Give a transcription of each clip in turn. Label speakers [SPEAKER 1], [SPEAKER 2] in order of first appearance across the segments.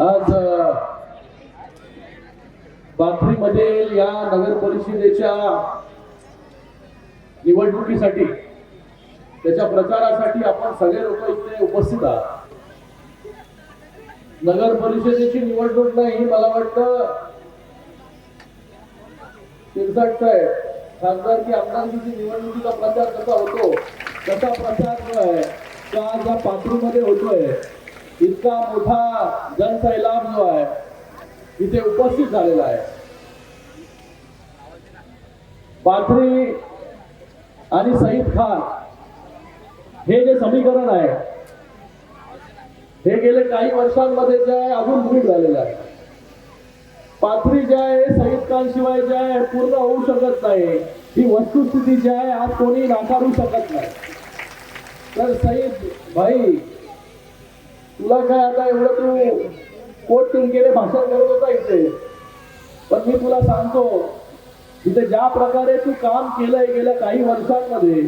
[SPEAKER 1] आज बाथरीमध्ये या नगर परिषदेच्या निवडणुकीसाठी त्याच्या प्रचारासाठी आपण सगळे लोक इथे उपस्थित आहात. नगर परिषदेची निवडणूक नाही मला वाटतं शिरसाट साहेब खासदार की आमदारकीची निवडणुकीचा प्रचार कसा होतो? तसा प्रचार जो आहे तो आज या पाथरीमध्ये होतोय इतका मोठा जनसैलाब जो आहे इथे उपस्थित झालेला आहे. पाथरी आणि सईद खान हे जे समीकरण आहे हे गेले काही वर्षांमध्ये जे आहे अजून दृढ झालेलं आहे. पाथरी जे आहे सईद खान शिवाय जे आहे पूर्ण होऊ शकत नाही. ही वस्तुस्थिती जी आहे आज कोणी नाकारू शकत नाही. तर सईद भाई तुला काय आता एवढं तू कोट केले भाषण करत होता इथे. पण मी तुला सांगतो इथे ज्या प्रकारे तू काम केलंय गेल्या काही वर्षांमध्ये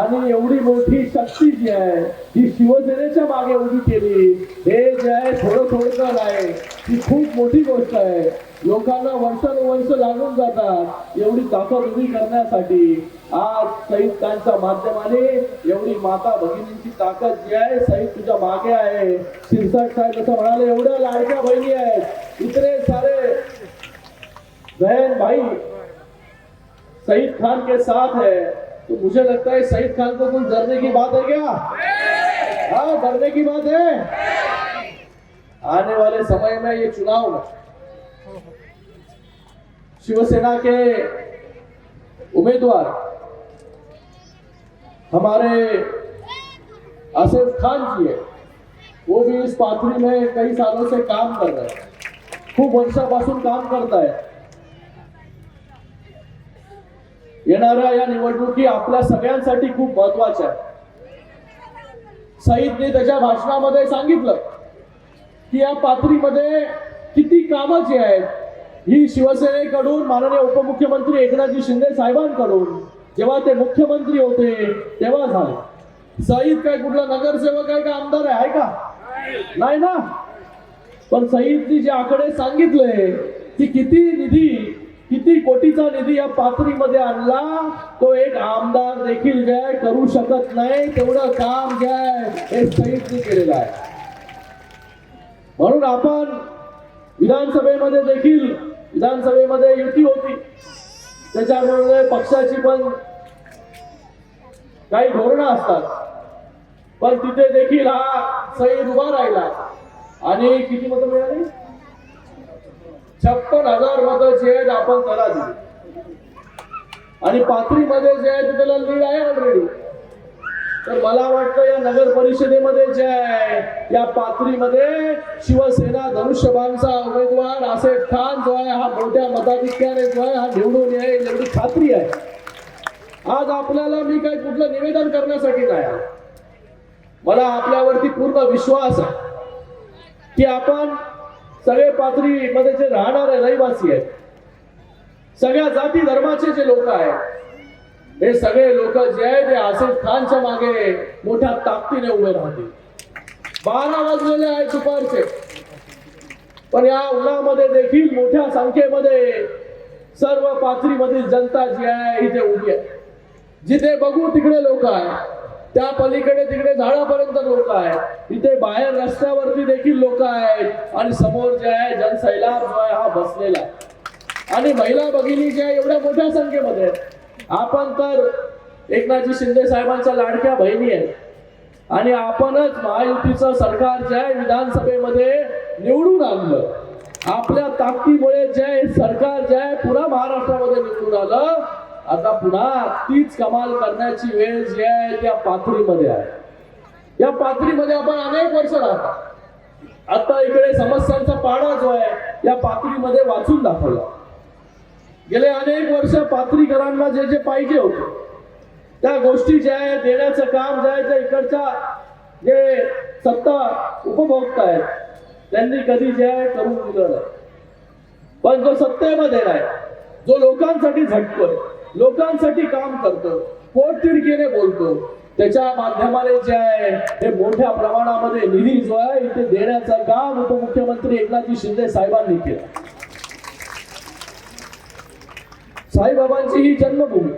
[SPEAKER 1] आणि एवढी मोठी शक्ती जी आहे ही शिवसेनेच्या मागे उभी केली. हे जे आहे थोडं थोडं आहे ही खूप मोठी गोष्ट आहे. लोकांना वर्षानुवर्ष लागून जातात एवढी ताकद उभी करण्यासाठी. आज सईद खानच्या माध्यमाने एवढी माता भगिनींची ताकद जी आहे सईद तुझ्या मागे आहे. शिरसाट साहेब असं म्हणाले एवढ्या लाडक्या बहिणी आहेत. इतरे सारे बहन भाई सईद खान के साथ है. तो मुझे लगता है सईद खान को कुछ डरने की बात है क्या? हाँ डरने की बात है। आने वाले समय में ये चुनाव शिवसेना के उम्मीदवार, हमारे आसिफ खान जी है। वो भी इस पाथरी में कई सालों से काम कर रहे हैं। खूप वर्षापासून काम करताय येणाऱ्या या निवडणुकी आपल्या सगळ्यांसाठी खूप महत्त्वाच्या आहेत. सईदने त्याच्या भाषणामध्ये सांगितलं की या पातळीमध्ये किती कामं जी आहेत ही शिवसेनेकडून माननीय उपमुख्यमंत्री एकनाथजी शिंदे साहेबांकडून जेव्हा ते मुख्यमंत्री होते तेव्हा झाले. सईद काय कुठला नगरसेवक आहे का आमदार आहे का? नाही ना? पण सईदनी जे आकडे सांगितले की किती निधी किती कोटीचा निधी या पातळीमध्ये आणला? तो एक आमदार देखील जे करू शकत नाही तेवढं काम जे हे सईदनी केलेलं आहे. म्हणून आपण विधानसभेमध्ये देखील विधानसभेमध्ये युती होती. त्याच्यामुळे पक्षाची पण काही धोरणं असतात. पण तिथे देखील हा सईद उभा राहिला. आणि किती मतं मिळाली? छप्पन हजार मतं जे आहेत आपण त्याला दिली आणि पाथरीमध्ये जे आहे ते त्याला लीड आहे ऑलरेडी तर मला वाटतं या नगर परिषदेमध्ये जे आहे या पाथरीमध्ये शिवसेना धनुष्यबाणचा उमेदवार आसेफ खान जो आहे हा मोठ्या मताधिक्याने जो आहे हा निवडून येईल एवढी खात्री आहे. आज आपल्याला मी काही कुठलं निवेदन करण्यासाठी नाही मला आपल्यावरती पूर्ण विश्वास आहे की आपण सगळे पाथरी मध्ये जे राहणारे रहिवासी आहेत. सगळ्या जाती धर्माचे जे लोक आहेत हे सगळे लोक जे आहे ते आसिफ खानच्या मागे मोठ्या ताकदीने उभे राहतील. बारा वाजलेले आहेत दुपारचे. पण या उन्हामध्ये देखील मोठ्या संख्येमध्ये सर्व पाथरीमधील जनता जी आहे इथे उभी आहे. जिथे बघू तिकडे लोक आहेत. त्या पलीकडे तिकडे झाडापर्यंत लोक आहेत. इथे बाहेर रस्त्यावरती देखील लोक आहेत. आणि समोर जे आहे जनसैलाब जो आहे हा बसलेला आहे. आणि महिला भगिनी ज्या एवढ्या मोठ्या संख्येमध्ये आहेत. आपण तर एकनाथजी शिंदे साहेबांच्या लाडक्या बहिणी आहेत. आणि आपणच महायुतीचं सरकार जे आहे विधानसभेमध्ये निवडून आणलं. आपल्या ताकदीमुळे जे आहे सरकार जे आहे पुन्हा महाराष्ट्रामध्ये निवडून आलं. आता पुन्हा तीच कमाल करण्याची वेळ जी आहे त्या पाथरीमध्ये आहे. या पाथरीमध्ये आपण अनेक वर्ष राहतो. आता इकडे समस्यांचा पाडा जो आहे या पाथरीमध्ये वाचून दाखवला. गेले अनेक वर्ष पाथरीकरांना जे जे पाहिजे होते त्या गोष्टी ज्या आहे देण्याचं काम जे आहे त्या इकडच्या जे सत्ता उपभोक्ता आहेत त्यांनी कधी जे आहे करून दिलं नाही. पण जो सत्तेमध्ये नाही जो लोकांसाठी झटतोय लोकांसाठी काम करतं. पोटतिडकीने बोलतो. त्याच्या माध्यमाने जे आहे हे मोठ्या प्रमाणामध्ये निधी जो आहे इथे देण्याचं काम उपमुख्यमंत्री एकनाथजी शिंदे साहेबांनी केलं. साईबाबांची ही जन्मभूमी.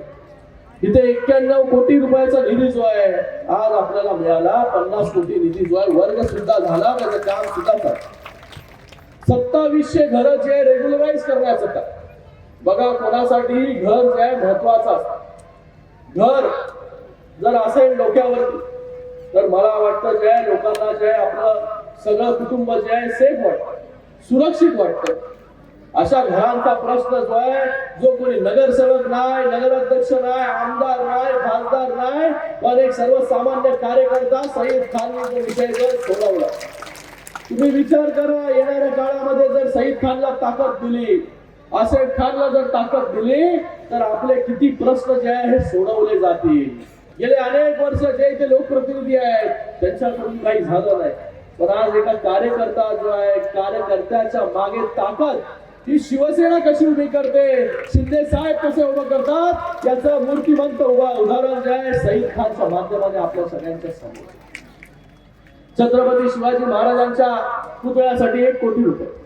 [SPEAKER 1] इथे एक्क्याण्णव कोटी रुपयाचा निधी जो आहे आज आपल्याला मिळाला. पन्नास कोटी निधी जो आहे वर्ग सुद्धा झाला. त्याचं काम सुद्धा सत्तावीसशे घरं जे रेग्युलराईज करण्याचं काम. बघा कोणासाठी घर जे आहे महत्वाचं असतं? घर जर असेल डोक्यावरती तर मला वाटतं जे आहे लोकांना जे आहे आपलं सगळं कुटुंब जे आहे सेफ वाटतं सुरक्षित वाटतं. अशा घरांचा प्रश्न जो आहे जो कोणी नगरसेवक नाही नगराध्यक्ष नाही आमदार नाही खासदार नाही पण एक सर्वसामान्य कार्यकर्ता सईद खान विषय जर सोडवला. तुम्ही विचार करा येणाऱ्या काळामध्ये जर सईद खानला ताकद दिली असे खानला जर ताकद दिली तर आपले किती प्रश्न जे आहे हे सोडवले जातील. गेले अनेक वर्ष जे इथे लोकप्रतिनिधी आहेत त्यांच्याकडून काही झालं नाही. पण आज एका कार्यकर्ता जो आहे कार्यकर्त्याच्या मागे ताकद ही शिवसेना कशी उभी करते? शिंदे साहेब कसे उभं करतात? याचं मूर्तिमंत उभा उदाहरण जे आहे सईद खानच्या माध्यमाने आपल्या सगळ्यांच्या समोर. छत्रपती शिवाजी महाराजांच्या पुतळ्यासाठी एक कोटी रुपये.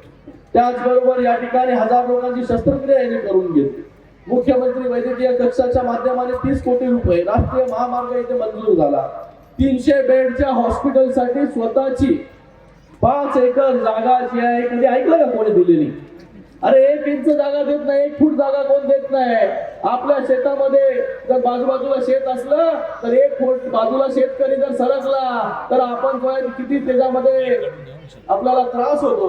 [SPEAKER 1] त्याचबरोबर या ठिकाणी हजार लोकांची शस्त्रक्रिया यांनी करून घेतली. मुख्यमंत्री वैद्यकीय कक्षाच्या माध्यमाने तीस कोटी रुपये राष्ट्रीय महामार्ग इथे मंजूर झाला. तीनशे बेडच्या हॉस्पिटलसाठी स्वतःची पाच एकर जागा जी आहे कधी ऐकलं का कोणी दिलेली? अरे एक इंच जागा देत नाही एक फूट जागा कोण देत नाही? आपल्या शेतामध्ये जर बाजूबाजूला शेत असलं तर एक फूट बाजूला शेतकरी जर सरकला तर आपण किती त्याच्यामध्ये आपल्याला त्रास होतो.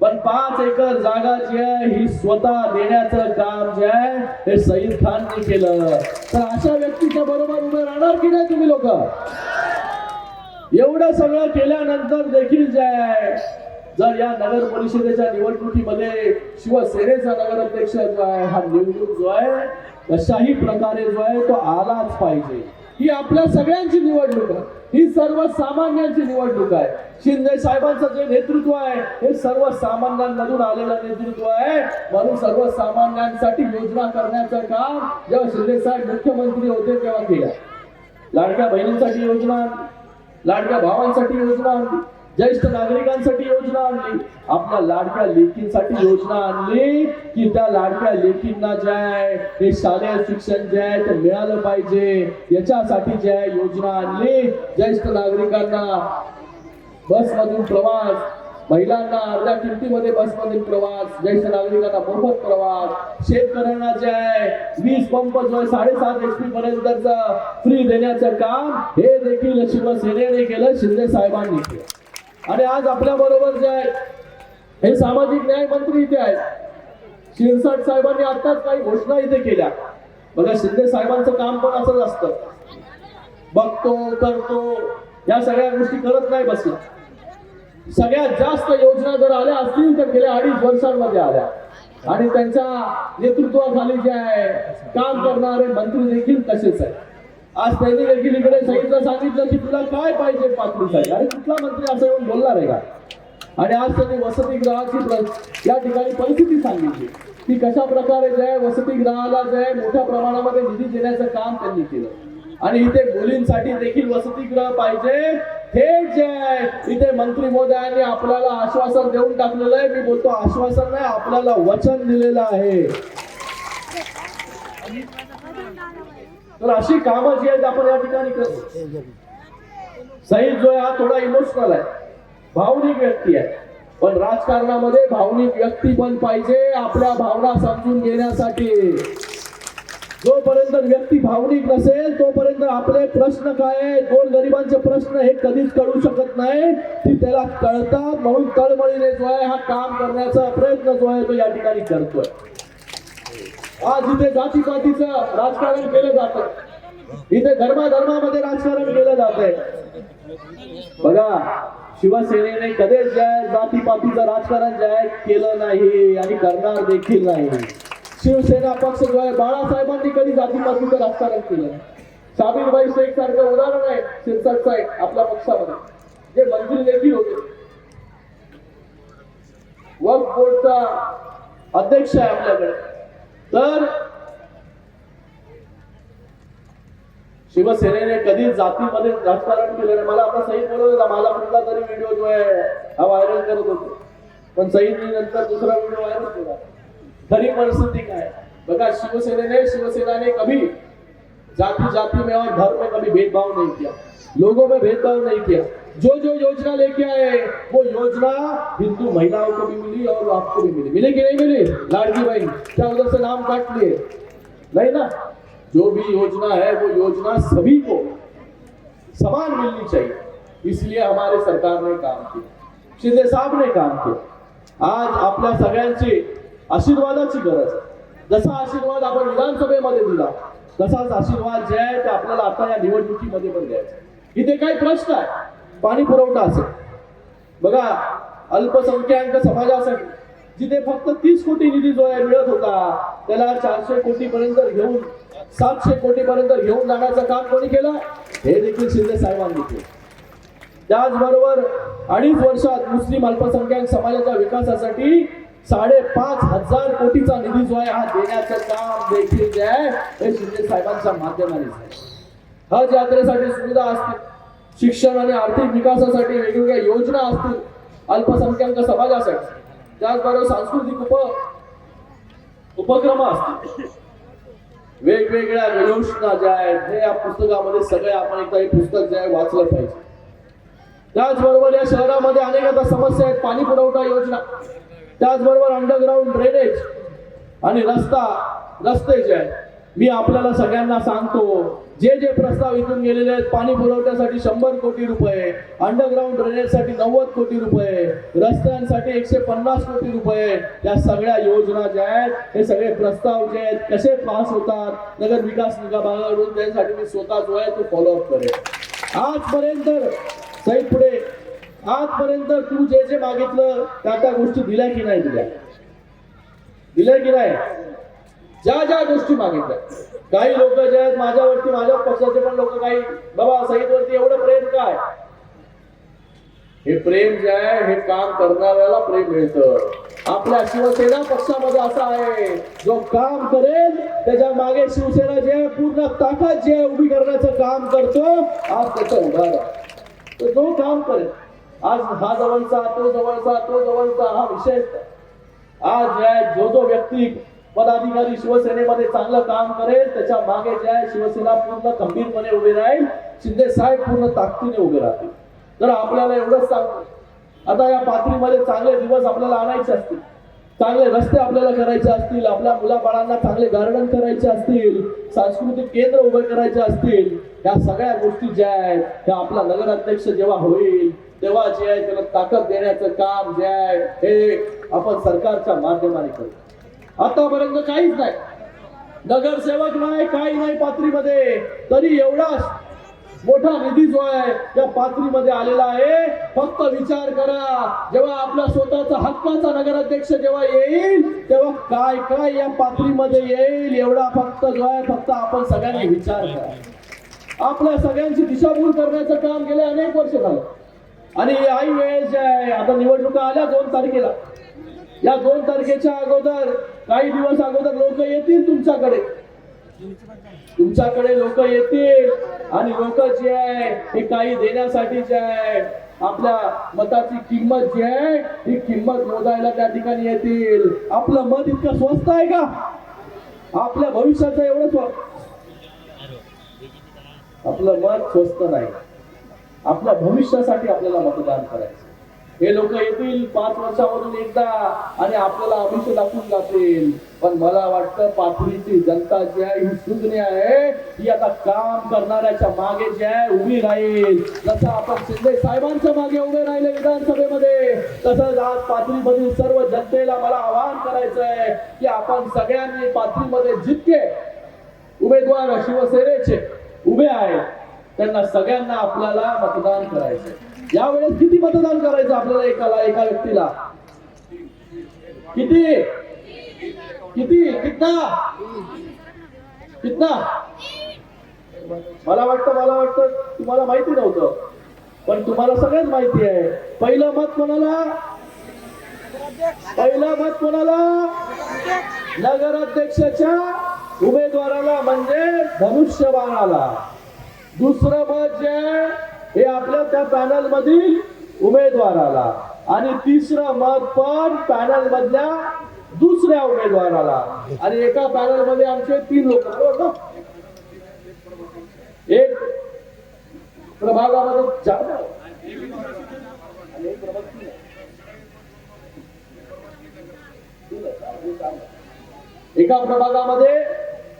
[SPEAKER 1] पण पाच एकर जागा जी आहे ही स्वतः देण्याचं काम जे आहे हे सईद खानने केलं. तर अशा व्यक्तीच्या बरोबर उभे राहणार की नाही तुम्ही लोक? एवढं सगळं केल्यानंतर देखील जे आहे जर या नगर परिषदेच्या निवडणुकीमध्ये शिवसेनेचा नगराध्यक्ष जो आहे हा निवडणूक जो आहे कशाही प्रकारे जो आहे तो आलाच पाहिजे. ही आपल्या सगळ्यांची निवडणूक आहे. ही सर्वसामान्यांची निवडणूक आहे. शिंदे साहेबांचं जे नेतृत्व आहे हे सर्वसामान्यांमधून आलेलं नेतृत्व आहे. म्हणून सर्वसामान्यांसाठी योजना करण्याचं काम जेव्हा शिंदे साहेब मुख्यमंत्री होते तेव्हा केलं. लाडक्या बहिणींसाठी योजना लाडक्या भावांसाठी योजना आणली ज्येष्ठ नागरिकांसाठी योजना आणली. आपल्या लाडक्या लेकींसाठी योजना आणली की त्या लाडक्या लेकींना जे आहे ते शालेय शिक्षण जे आहे ते मिळालं पाहिजे. याच्यासाठी जे आहे योजना आणली. ज्येष्ठ नागरिकांना बसमधून प्रवास महिलांना अर्ध्या किमतीमध्ये बसमधील प्रवास ज्येष्ठ नागरिकांना मोफत प्रवास शेतकऱ्यांना जे आहे वीज पंप जो आहे साडेसात एच पी पर्यंतचा फ्री देण्याचं काम हे देखील शिवसेनेने केलं शिंदे साहेबांनी केलं. आणि आज आपल्या बरोबर जे आहे हे सामाजिक न्याय मंत्री इथे आहेत. शिरसाट साहेबांनी आताच काही घोषणा इथे केल्या. बघा शिंदे साहेबांचं काम पण असंच असतं. बघतो करतो या सगळ्या गोष्टी करत नाही बसला. सगळ्यात जास्त योजना जर आल्या असतील तर गेल्या अडीच वर्षांमध्ये आल्या. आणि त्यांच्या नेतृत्वाखाली जे आहे काम करणारे मंत्री देखील तसेच आहे आज त्यांनी देखील इकडे सांगितलं सांगितलं की तुला काय पाहिजे पातळीसाठी अरे कुठला मंत्री असं येऊन बोलणार आहे का? आणि आज त्यांनी वसतिगृहाची या ठिकाणी परिस्थिती सांगितली. की कशा प्रकारे जे वसतिगृहाला जे मोठ्या प्रमाणामध्ये निधी देण्याचं काम त्यांनी केलं. आणि इथे मुलींसाठी देखील वसतिगृह पाहिजे. हे जे आहे इथे मंत्री मोदयांनी आपल्याला आश्वासन देऊन टाकलेलं आहे. मी बोलतो आश्वासन नाही आपल्याला वचन दिलेलं आहे. तर अशी कामं जी आहेत आपण या ठिकाणी करतो सईद जो आहे हा थोडा इमोशनल आहे. भावनिक व्यक्ती आहे. पण राजकारणामध्ये भावनिक व्यक्ती पण पाहिजे आपल्या भावना समजून घेण्यासाठी. जोपर्यंत व्यक्ती भावनिक नसेल तोपर्यंत आपले प्रश्न काय दोन गरिबांचे प्रश्न हे कधीच कळू शकत नाही. ती त्याला कळतात म्हणून तळमळीने जो आहे हा काम करण्याचा प्रयत्न जो आहे तो या ठिकाणी करतोय. आज इथे जातीपातीचं राजकारण केलं जात इथे धर्माधर्मामध्ये राजकारण केलं जात आहे. बघा शिवसेनेने कधीच जे आहे जातीपातीचं राजकारण जे आहे केलं नाही आणि करणार देखील नाही. शिवसेना पक्ष जो आहे बाळासाहेबांनी कधी जातीपातीचं राजकारण केलं नाही. साबीरबाई शेख सारखं उदाहरण आहे शिरसाट साहेब आपल्या पक्षामध्ये. जे मंत्री देखील होते. वक्फ बोर्डचा अध्यक्ष आहे आपल्याकडे. तर शिवसेनेने कधी जातीमध्ये राजकारण केलं नाही. मला आता सईद बोलत होता. मला कुठला तरी व्हिडिओ जो आहे हा व्हायरल करत होतो. पण सईदने नंतर दुसरा व्हिडिओ व्हायरल केला. खरी परिस्थिती काय? बघा शिवसेनेने शिवसेनाने कभी जाति जाति में और धर्म में कभी भेदभाव नहीं किया. लोगों में भेदभाव नहीं किया. जो जो योजना लेके आए वो योजना हिंदू महिलाओं को भी मिली और आपको भी मिली। मिली कि नहीं मिली? लाडकी भाई क्या उधर से नाम काट लिए? नहीं ना? जो भी योजना है वो योजना सभी को समान मिलनी चाहिए। इसलिए हमारे सरकार ने काम किया। शिंदे साहब ने काम किया। आज आपल्या सगळ्यांची आशीर्वादाची गरज आहे। जसा आशीर्वाद आपण विधानसभेमध्ये दिला तसाच आशीर्वाद जे आहे ते आपल्याला आता या निवडणुकीमध्ये पण द्यायचा. इथे काही प्रश्न आहे. पाणी पुरवठा असेल. बघा अल्पसंख्याक समाजासाठी जिथे फक्त तीस कोटी निधी जो आहे मिळत होता त्याला चारशे कोटी पर्यंत घेऊन सातशे कोटी पर्यंत घेऊन जाण्याचं काम कोणी केलं? हे देखील शिंदे साहेबांनी केलं. त्याचबरोबर अडीच वर्षात मुस्लिम अल्पसंख्याक समाजाच्या विकासासाठी साडेपाच हजार कोटीचा निधी जो आहे हा देण्याचं काम देखील जे आहे हे शिंदे साहेबांच्या माध्यमाने हज यात्रेसाठी सुविधा असतील. शिक्षण आणि आर्थिक विकासासाठी वेगवेगळ्या योजना असतील अल्पसंख्याक समाजासाठी. त्याचबरोबर सांस्कृतिक उप उपक्रम असतील. वेगवेगळ्या योजना ज्या आहेत हे या पुस्तकामध्ये सगळे आपण एकदा हे पुस्तक जे आहे वाचलं पाहिजे. त्याचबरोबर या शहरामध्ये अनेक आता समस्या आहेत पाणी पुरवठा योजना. त्याचबरोबर अंडरग्राऊंड ड्रेनेज आणि रस्ता रस्ते जे आहेत मी आपल्याला सगळ्यांना सांगतो जे जे प्रस्ताव इथून गेलेले आहेत पाणी पुरवठ्यासाठी शंभर कोटी रुपये अंडरग्राऊंड ड्रेनेजसाठी नव्वद कोटी रुपये रस्त्यांसाठी एकशे पन्नास कोटी रुपये या सगळ्या योजना ज्या आहेत हे सगळे प्रस्ताव जे आहेत कसे पास होतात नगर विकास निगमाकडून त्यासाठी मी स्वतः जो आहे तो फॉलोअप करेन. आजपर्यंत सई पुढे आजपर्यंत तू जे जे मागितलं त्या त्या गोष्टी दिल्या की नाही दिल्या? दिल्या की नाही? ज्या ज्या गोष्टी मागितल्या. काही लोक जे आहेत माझ्यावरती माझ्या पक्षाचे पण लोक काही बाबा सईदवरती एवढं प्रेम काय? हे प्रेम जे आहे हे काम करणाऱ्याला प्रेम मिळतं. आपल्या शिवसेना पक्षामध्ये असा आहे जो काम करेल त्याच्यामागे शिवसेना जे आहे पूर्ण ताकद जे उभी करण्याचं काम करतो आज त्याचं उदाहरण तर जो काम करेल आज हा जवळचा तो जवळचा तो जवळचा हा विषय. आज जो जो व्यक्ती पदाधिकारी शिवसेनेमध्ये चांगलं काम करेल त्याच्यामागे जे आहे शिवसेना पूर्ण खंबीरपणे उभे राहील शिंदे साहेब पूर्ण ताकदीने उभे राहतील. तर आपल्याला एवढंच सांगतो. आता या पातळीमध्ये चांगले दिवस आपल्याला आणायचे असतील. चांगले रस्ते आपल्याला करायचे असतील आपल्या मुलाबाळांना चांगले गार्डन करायचे असतील सांस्कृतिक केंद्र उभे करायचे असतील या सगळ्या गोष्टी ज्या आहेत त्या आपला नगराध्यक्ष जेव्हा होईल तेव्हा जे आहे त्याला ताकद देण्याचं काम जे आहे हे आपण सरकारच्या माध्यमाने करू. आतापर्यंत काहीच नाही. नगरसेवक नाही काही नाही पातळीमध्ये तरी एवढा मोठा निधी जो आहे या पातळीमध्ये आलेला आहे. फक्त विचार करा जेव्हा आपला स्वतःचा हक्काचा नगराध्यक्ष जेव्हा येईल तेव्हा काय काय या पातळीमध्ये येईल एवढा फक्त जो आहे फक्त आपण सगळ्यांनी विचार करा. आपल्या सगळ्यांची दिशाभूल करण्याचं काम गेले अनेक वर्ष झालं. आणि आई वेळेस जे आहे आता निवडणुका आल्या दोन तारखेला. या दोन तारखेच्या अगोदर काही दिवस अगोदर लोक येतील तुमच्याकडे. तुमच्याकडे लोक येतील. आणि लोक जे आहे हे काही देण्यासाठी जे आहे आपल्या मताची किंमत जी आहे ही किंमत मोजायला त्या ठिकाणी येतील. आपलं मत इतकं स्वस्त आहे का? आपल्या भविष्याचं एवढं स्वस्त आपलं मत स्वस्त नाही. आपल्या भविष्यासाठी आपल्याला मतदान करायचं. हे लोक येतील पाच वर्षामधून एकदा आणि आपल्याला अभिषेक दाखवून जातील. पण मला वाटतं पाथरीची जनता जी आहे ही सुज्ञ आहे. ही आता काम करणाऱ्याच्या मागे जी आहे उभी राहील. जसं आपण शिंदे साहेबांच्या मागे उभे राहिले विधानसभेमध्ये तसंच आज पाथरीमधील सर्व जनतेला मला आवाहन करायचं आहे की आपण सगळ्यांनी पाथरीमध्ये जितके उमेदवार शिवसेनेचे उभे आहेत त्यांना सगळ्यांना आपल्याला मतदान करायचं यावेळेस किती मतदान करायचं आपल्याला एकाला एका व्यक्तीला? किती? किती? कितना? कितना? मला वाटतं मला वाटतं तुम्हाला माहिती नव्हतं पण तुम्हाला सगळ्यात माहिती आहे. पहिलं मत कोणाला? पहिलं मत कोणाला? नगराध्यक्षाच्या उमेदवाराला म्हणजे धनुष्यबाणाला. दुसरं मत जे? हे आपल्या त्या पॅनल मधील उमेदवाराला आणि तिसरं मत पण पॅनल मधल्या दुसऱ्या उमेदवाराला. आणि एका पॅनलमध्ये आमचे तीन लोक बरोबर एक प्रभागामध्ये चार एका प्रभागामध्ये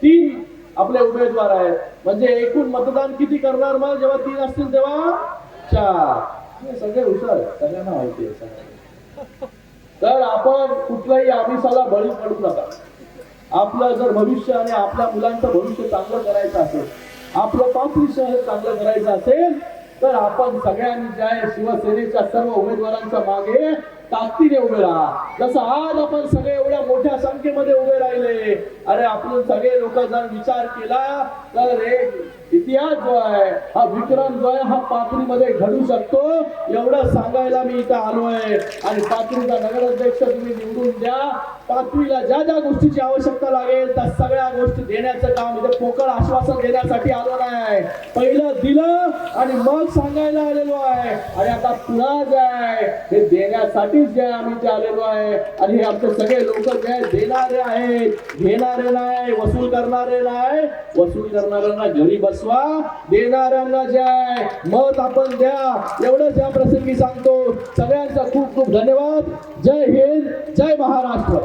[SPEAKER 1] तीन आपले उमेदवार आहेत. म्हणजे एकूण मतदान किती करणार मग? जेव्हा तीन असतील तेव्हा? चार. सगळे हुशार सगळ्यांना माहिती आहे सगळ्यांना. तर आपण कुठल्याही आमिषाला बळी पडू नका. आपलं जर भविष्य आणि आपल्या मुलांचं भविष्य चांगलं करायचं असेल आपलं पाचवी शहर चांगलं करायचं असेल तर आपण सगळ्यांनी ज्या शिवसेनेच्या सर्व उमेदवारांच्या मागे ताकदीने उभे राहा. जसं आज आपण सगळे एवढ्या मोठ्या संख्येमध्ये उभे राहिले अरे आपण सगळे लोक जर विचार केला तर एक इतिहास जो आहे हा विक्रम जो आहे हा पाथरीमध्ये घडू शकतो. एवढं सांगायला मी इथं आलोय आणि पाथरीचा नगराध्यक्ष तुम्ही निवडून द्या. पाथरीला ज्या ज्या गोष्टीची आवश्यकता लागेल त्या सगळ्या गोष्टी देण्याचं काम इथे पोकळ आश्वासन देण्यासाठी आलो नाही पहिलं दिलं आणि मग सांगायला आलेलो आहे. आणि आता पुन्हा जे आहे हे देण्यासाठी जे जय आम्ही ते आलेलो आहे. आणि हे आमचे सगळे लोक जे देणारे आहेत घेणारे नाही वसूल करणारे नाही वसूल करणाऱ्यांना घरी बसवा. देणाऱ्यांना जय मत आपण द्या. एवढंच या प्रसंगी सांगतो. सगळ्यांचा खूप खूप धन्यवाद. जय हिंद जय महाराष्ट्र.